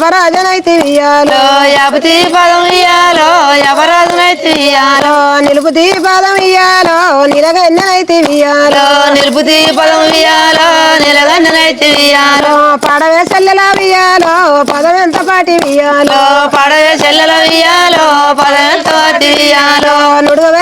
యపరాజనైతి వియాలో యాపతి పదం ఇయ్యాలో ఎవరాజునైతే ఇయ్యాలో నిలుపుతి పాదం ఇయ్యాలో నిలగన్నైతి వియాలో నిలుపుతి పదం ఇయ్యాలో నిలగన్ననైతే ఇయ్యాలో పడవే సెల్లెల వియాలో పదం ఎంత పాటి వియాలో పడవే చెల్లెల ఇయ్యాలో పదవెంత వాటి ఇయ్యాలో.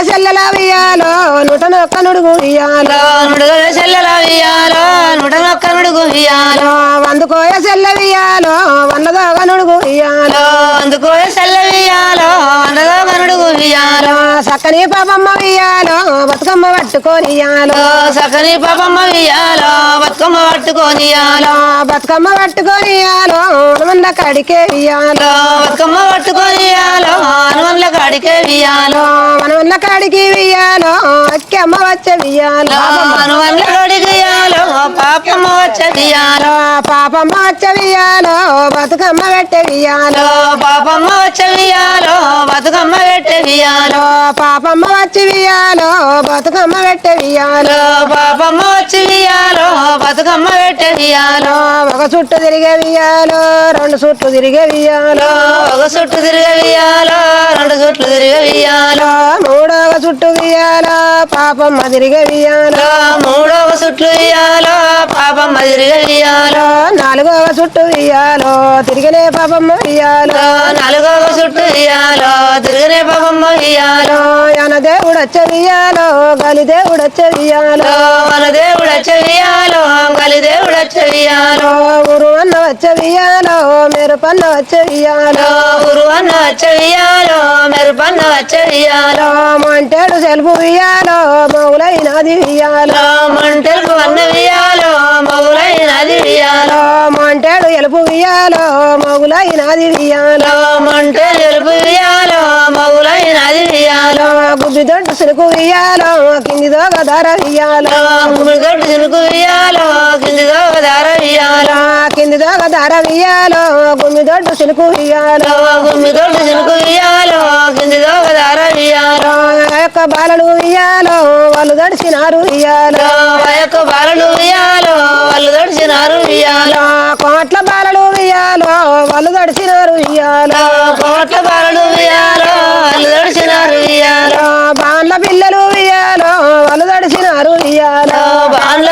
సెల్లెల వియాలో నుటనొక్క నుడుగు వియాలో నుడుగవే చెల్లెల ఇయ్యాలో నుడనొక్క నుడుగు ఇయ్యాలో వందుకోయ సెల్ల వియాలో వన్నదోగ నుడుగు వియాలో అందుకో చెల్ల ఇయ్యాలో అన్నదో కనుడుగు ఇయ్యాలో సక్కని పాపమ్మ వియాలో బతుకమ్మ పట్టుకొని ఇయ్యాలో. సకని పాపమ్మ ఇయ్యాలో బతుకమ్మ పట్టుకొని ఇయ్యాలో. బతుకమ్మ పట్టుకొని ఇయ్యాలో హనుమండ కడికే వియాలో బతుకమ్మ పట్టుకొని ఇయ్యాలో హనుమన్ల కాడికే ఇయ్యాలో మనవల్ల కాడికి వియాలో అక్కి అమ్మ వచ్చే వియాలో హనుమన్ల కాడికి ఇయ్యాలో పాపమ్మ వచ్చే ఇయ్యాలో పాపమ్మ వచ్చే వియాలో బతుకమ్మ పెట్టే వియాలో పాపమ్మ ఇయ్యాలో బతుకమ్మ పెట్టే ఇయ్యాలో పాపమ్మ వచ్చి వియాలో బతుకమ్మ పెట్టే వియాలో పాపమ్మ ఇయ్యాలో బతుకమ్మ పెట్టే ఇయ్యాలో ఒక చుట్టు తిరిగే వియాలో రెండు చుట్లు తిరిగే వియాలో ఒక చుట్టు తిరిగే ఇయ్యాలో రెండు చుట్లు తిరిగే ఇయ్యాలో మూడవ చుట్టు వియాలో పాపమ్మ తిరిగే వియాలో మూడవ చుట్లు ఇయ్యాలో? పాపమ్మ తిరిగే ఇయ్యాలో నాలుగవ చుట్టు వియాలో తిరిగినే పాపమ్మ వియాలో నాలుగవ చుట్టూ ఇయ్యాలో? తిరిగినే పాపమ్మ ఇయ్యాలో? యన దేవుడు వచ్చే వియాలో గలి దేవుడు వచ్చే వియాలో మన దేవుడు చెయ్యాలో గలి దేవుడు చెయ్యాలో ఊరు అన్న వచ్చే వియాలో మెరుపన్న అన్న మెరుపన్న మంటేడు సెల్పు వియాలో మౌలైనది వియాలో మంటలకు అన్న వియాలో మగులైనది వియాలో మంటేడు ఎలుపు వియాలో మౌలైనది వియాలో మంటే గుడ్డి దొడ్డు సినుకు వియాలో కింది దోగ ధర వియాలో గుడిగట్టు చినుకు వియాలో కిందిదో దార వియాలో కింది దోగ ధర వియాలో గుమ్మి దొడ్డు సినుకు వియాలో గుమ్మిదొడ్డు చినుకు వియాలో కిందిదో దార వియాలో ఆ యొక్క బాలలు వియాలో వాళ్ళు దడిచినారు వియాలో యొక్క బాలలు వియాలో వాళ్ళు దడిచినారు వియాలో కోట్ల బాలలు వియాలో వాళ్ళు దడిచినారు వియాలో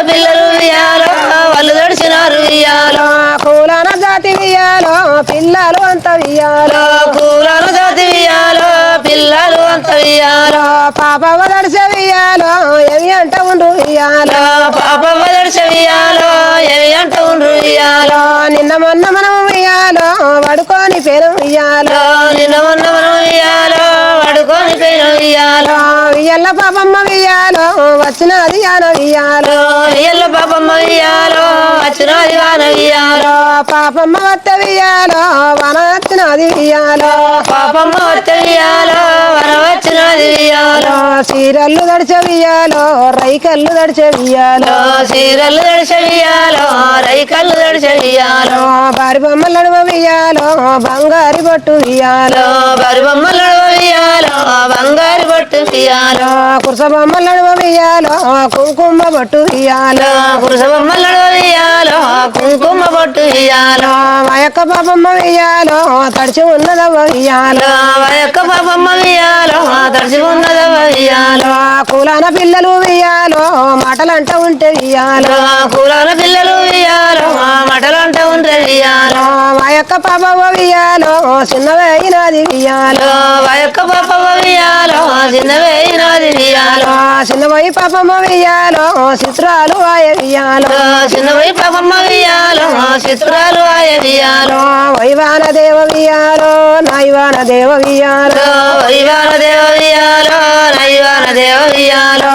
పిల్లలు వియాలో వాళ్ళు దడిచినారు వియాలో కూలన జాతి వియాలో పిల్లలు అంత వియాలో కూలను జాతి వియాలో పిల్లలు అంత వియాలో పాపవ దడిసే వియాలో ఏమి అంట ఉండు వియాలో పాప దడిచ వియాలో ఏమి అంట ఉండ్రు వియాలో నిన్న మొన్న మనం వియాలో పడుకొని పేరు వియాలో నిన్న మొన్న మనం వియాలో పడుకొని పోయిన వియాలో వియల్ల పాపమ్మ వియాలో వచ్చినది యాన వియాలో ఎల్ల పాపమ్మ వియాలో వచ్చినది వాన వియాలో పాపమ్మ వత్త వియాలో వన వచ్చినది వియాలో పాపమ్మ వచ్చే వియాలో వన వచ్చినది వియాలో చీరల్లు దడిచే వియాలో రైకల్లు దడిచే వియాలో చీరలు దడిచ వియాలో రైకల్లు దడిచ వియాలో బారి బొమ్మలు నడుమ వియాలో బంగారి బొట్టు వియాలో బరి బొమ్మలు వియాలో బంగారు బొట్టు వియాలో కుర్స బొమ్మలు నడుమ వియాలో కుంకుమ బొట్టు వియాలో పురుష బొమ్మలు వియాలో కుంకుమ బొట్టు వియాలో మా యొక్క పాపమ్మ వియాలో? తడిచి ఉన్నదవ్వ వియాలో? మా యొక్క పాపమ్మ వియాలో? తడిచి ఉన్నదవ వియాలో? కులాన పిల్లలు వియాలో? మాటలంట ఉంటే వియాలో? కూలాల పిల్లలు వియాలో? మటలంట ఉంటే వియాలో? మా యొక్క పాపమ్మ వియాలో చిన్నవైనది వియాలో మా యొక్క పాపమ్మ వియాలో చిన్నవేయినది వియాలో చిన్నవై పాపమ్మ వియాలో చిత్రాలు ఆయ వియాలో చిన్నవై పాపమ్మ వియాలో చిత్రాలు ఆయ వియాలో వైవాన దేవ వియాలో నైవాన దేవ వియాలో వైవాన దేవ వియాలో నైవాన దేవ వియాలో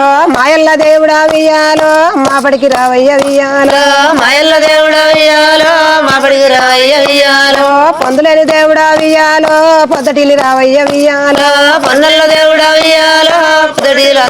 మాయల్ల దేవుడా వియాలో మాపడికి రావయ్య వియాలో మాయల్ల దేవుడ వియాలో మా పడికి రావయ్య వియాలో పొందులేని దేవుడా వియాలో పొద్దటిలి రావయ్య వియాలో పొన్నల్ల దేవుడ వియాలో పుదడిలో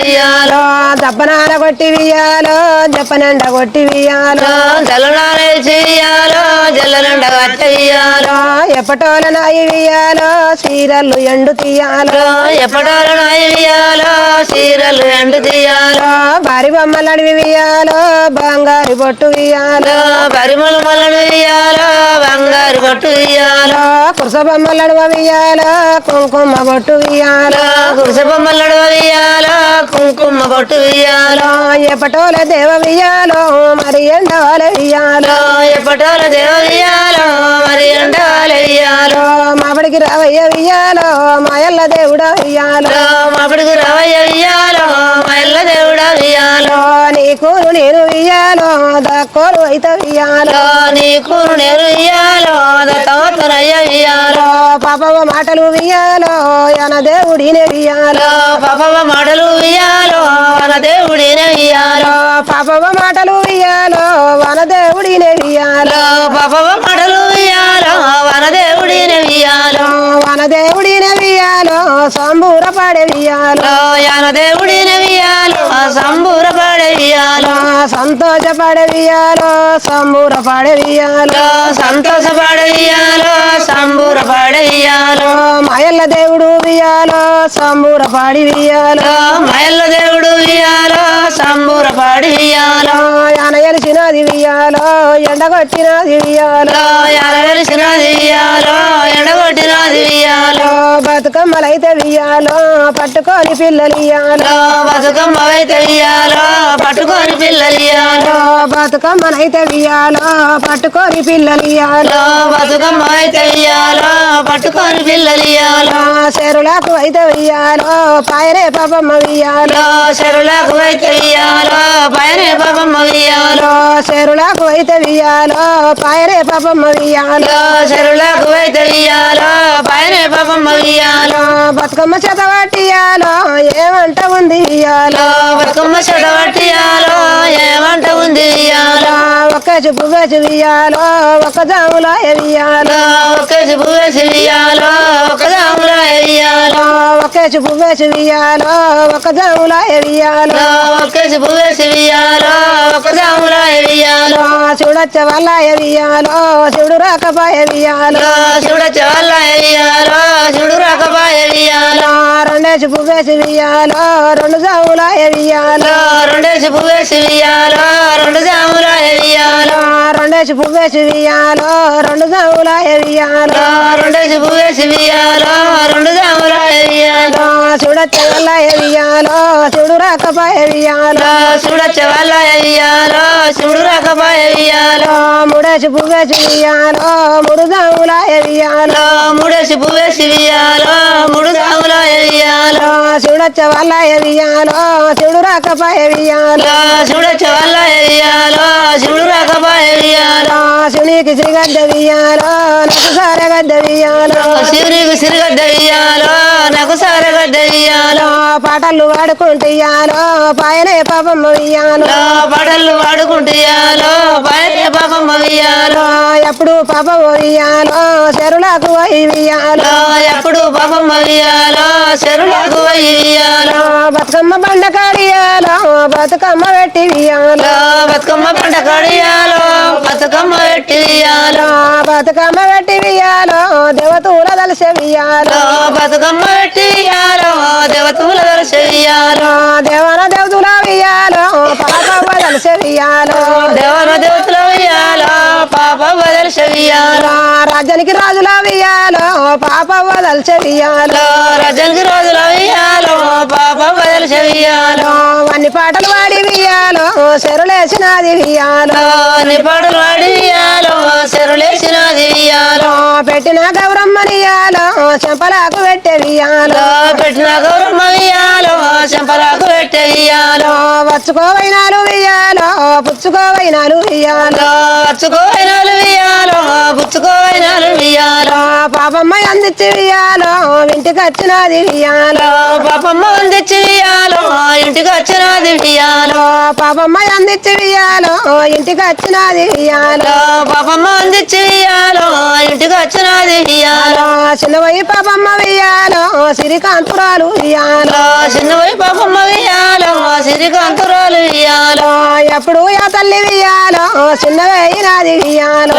వియాలో దబ్బనాన కొట్టి వియాలో జప్పనండ కొట్టి వియాలో జలనాలే చెయ్యాలో జల్లనండ కట్ట వియాలో ఎప్పటోల నాయి వియాలో చీరలు ఎండు తీయాలో. ఎప్పటాల నాయవియాలో చీరలు ఎండు తీయాలో. భారీ బొమ్మలు అడివి వియాలో బంగారు బొట్టు వియాలో పరిమళ మలను ఇయ్యాలో బంగారు పట్టు ఇయ్యాలో కురస బొమ్మలు అడవ వియాలో కుంకుమ బొట్టు వియాలో గుడిసె బొమ్మలు ఇయ్యాలో కుంకుమ పట్టు ఇయ్యాలో ఎప్పటోల దేవ వియాలో మరి ఎండవాల వియాలో ఎప్పటాల దేవ ఇయ్యాలో మరి ఎండాలు ఇయ్యాలో మాబడికి రావయ్య దేవుడా వియాలో మాపడికి రావయ్య ఇయ్యాలో మల్ల దేవుడా ఇయ్యాలో నీకు నేను వియాలో దక్కోలు అయితే వియాలో నీకు నేను ఇయ్యాలో దత్తమతనయ్య ఇయ్యాలో పాపవ మాటలు వియాలో యన దేవుడినే వియాలో పాపవ మాటలు ఇయ్యాలో మన దేవుడినే ఇయ్యాలో పాపవ మాటలు వియాలో వన దేవుడినే వియాలో పాపవ మాటలు ఇయ్యాలో మన దేవుడినే ఇయ్యాలో వన దేవుడినే వియాలో సంబూర పాడే వియాలో యాన దేవుడినే ఇయ్యాలో సంబూర పడే ఇయ్యాలో సంతోష పాడే వియాలో సంబూర పాడే వియాలో సంతోష పడే ఇయ్యాలో సంబూర పడే ఇయ్యాలో మాయల్ల దేవుడు వియాలో సంబూర పాడి వియాలో మయల్ల దేవుడు ఇయ్యాలో సంబూర పడి ఇయ్యాలో యాన ఎలిసినది వియాలో ఎండగొట్టినది వియాలో యాన బతుకమ్మలైతే వియాలో పట్టుకొని పిల్లలు ఇయ్యాలో. బతుకమ్మ అయితే ఇయ్యాలో పట్టుకొని పిల్లలు ఇయ్యాలో. బతుకమ్మనైతే వియాలో పట్టుకొని పిల్లలు ఇయ్యాలో. బతుకమ్మ అయితే ఇయ్యాలో పట్టుకొని పిల్లలు ఇయ్యాలో. చెరులకు అయితే వియాలో పాయరే పాపమ్మ వియాలో చెరులకు అయితే ఇయ్యాలో పైన పాపమ్మ ఇయ్యాలో చెరులకు అయితే వియాలో పాయరే పాపమ్మ వియాలో చెరులకు అయితే ఇయ్యాలో పైన పాపమ్మ బతుకమ్మ చేత పట్టియాలో ఏమంట ఉంది బతుకమ్మ చెడబట్టియాలో ఏమంట ఉంది ఇయ్యాలో? ఒక్క వియాలో ఒక జాముల వియాలో ఒక వేసి ఇయ్యాలో? ఒక దాముల ఇయ్యాలో ఒక్క చెప్పు వేసి వియాలో ఒక జాముల వియాలో ఒక వేసి ఇయ్యాలో? ఒక దాముల ఇయ్యాలో చూడొచ్చ వల్ల వియాలో శివుడు రాకపాయ వియాలో చూడ చాల రెండే చెప్పు వేసి వియాలో రెండు జాముల వియాలో రెండే చెప్పు వేసి ఇయ్యాలో రెండు దాముల ఇయ్యాలో రెండే చెప్పు వేసి వియాలో రెండు జాముల వియాలో రెండే చెప్పు వేసి ఇయ్యాలో రెండు దాముల ఇయ్యాలో చూడొచ్చ వల్ల వియాలో శివుడు రాకపాయ వియాలో చూడ చాల ఇయ్యాలో చూడు రాకపాయ ఇయ్యాలో మూడేసి పువ్వేసి వియాలో మూడు జాముల వియాలో మూడేసి పువ్వేసి ఇయ్యాలో మూడు దాముల ఇయ్యాలో చూడొచ్చ వల్ల వియాలో శివుడు రాకపాయ వియాలో చూడ చాల ఇయ్యాలో చూడు రాకపాయ ఇయ్యాలో శివునికి శ్రీగడ్డ వియాలో నాకు సారగడ్డ వియాలో శివునికి సిరిగడ్డ ఇయ్యాలో ఇయ్యాలో పాటలు పాడుకుంటూ ఇయ్యాలో పాయనే పాపమ్మ వియాలో పాటలు పాడుకుంటుయాలో పైన పాపమ్మ ఇయ్యాలో ఎప్పుడు పాపమ్మ వియాలో చెరులకు పోయి వియాలో ఎప్పుడు పాపమ్మ ఇయ్యాలో చెరువులకు ఇయ్యాలో బతుకమ్మ బండ కాడియాలో బతుకమ్మ పెట్టి వియాలో బతుకమ్మ పంట కడియాలో బతుకమ్మ పెట్టి ఇయ్యాలో బతుకమ్మ పెట్టి వియాలో దేవతూల వియాలో బతుకమ్మ ఇయ్యాలో దేవతూల దర్శయ్యాలో దేవన దేవతుల వియాలో పాపమ్మ దలసే వియాలో దేవన దేవతల ఇయ్యాలో పాప దర్శయ్యాలో రాజానికి రాజుల వియాలో వియాలో రజనికి రోజుల పాప దర్శయ్యాలో అన్ని పాటలు పాడి వియాలో చెరులేసినది వియాలో నిపాటలు వాడియాలో చెరులేసినది చెంపలకు పెట్టే వియాలో పెట్టిన గౌరమ్మ వియాలో చెంపలకు పెట్టే వియాలో వచ్చుకోవైనాలు వియాలో పుచ్చుకోవైనాలు వియాలో వచ్చుకోవైనాలు ఇయ్యాలో పుచ్చుకోవైనాలు ఇయ్యాలో పాపమ్మ అందించి వియాలో ఇంటికి వచ్చినది వియాలో పాపమ్మ తెచ్చి ఇయ్యాలో ఇంటికి వచ్చినది ఇయ్యాలో పాపమ్మ అందించి వియాలో ఇంటికి వచ్చినది వియాలో పాపమ్మ తెచ్చి ఇయ్యాలో ఇంటికి వచ్చినది ఇయ్యాలో చిన్నవై పాపమ్మ వియాలో సిరికాంతురాలు వియాలో చిన్నవై పాపమ్మ ఇయ్యాలో ఇయ్యాలో? ఎప్పుడు యా తల్లి చిన్న వేయినాది వియ్యాలో?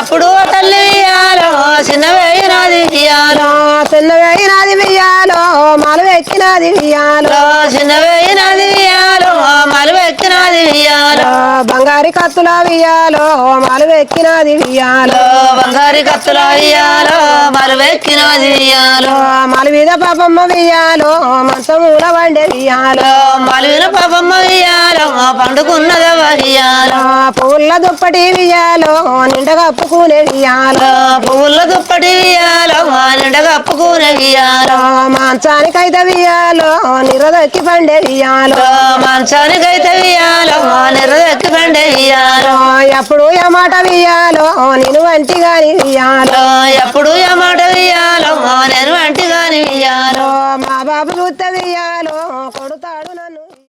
ఎప్పుడు తల్లి ఇయ్యాలో చిన్న వేయినది ఇయ్యాలో చిన్న వేయినాది వియ్యాలో? మాలు ఎక్కినాది వియ్యాలో? చిన్న ఇయ్యాలో మలువ బంగారి కత్తుల వియ్యాలో మాలు ఎక్కినాది వియ్యాలో. బంగారి కత్తుల ఇయ్యాలో మలువ ఎక్కినది ఇయ్యాలో మాలు మీద పాపమ్మ వియ్యాలో మంచమూల వండే వియ్యాలో. మలువిన పాపమ్మ ఇయ్యాలో పండుకున్నదవ ఇయ్యాలో పువ్వుల దుప్పటి వియ్యాలో నిండ కప్పుకునే వియ్యాలో. పువ్వుల దుప్పటి ఇయ్యాలో నిండగా అప్పుకునే ఇయ్యాలో మంచానికైతే వియ్యాలో నిరదొక్కి పండే వియ్యాలో. మంచానికైతే ఇయ్యాలో నిరదెక్కి పండే ఇయ్యాలో ఎప్పుడు నేను వంటి గాని వియ్యాలో ఎప్పుడు ఎమాట ఇయ్యాలో నేను వంటి గాని ఇయ్యాలో మా బాబు చూస్తే వియ్యాలో.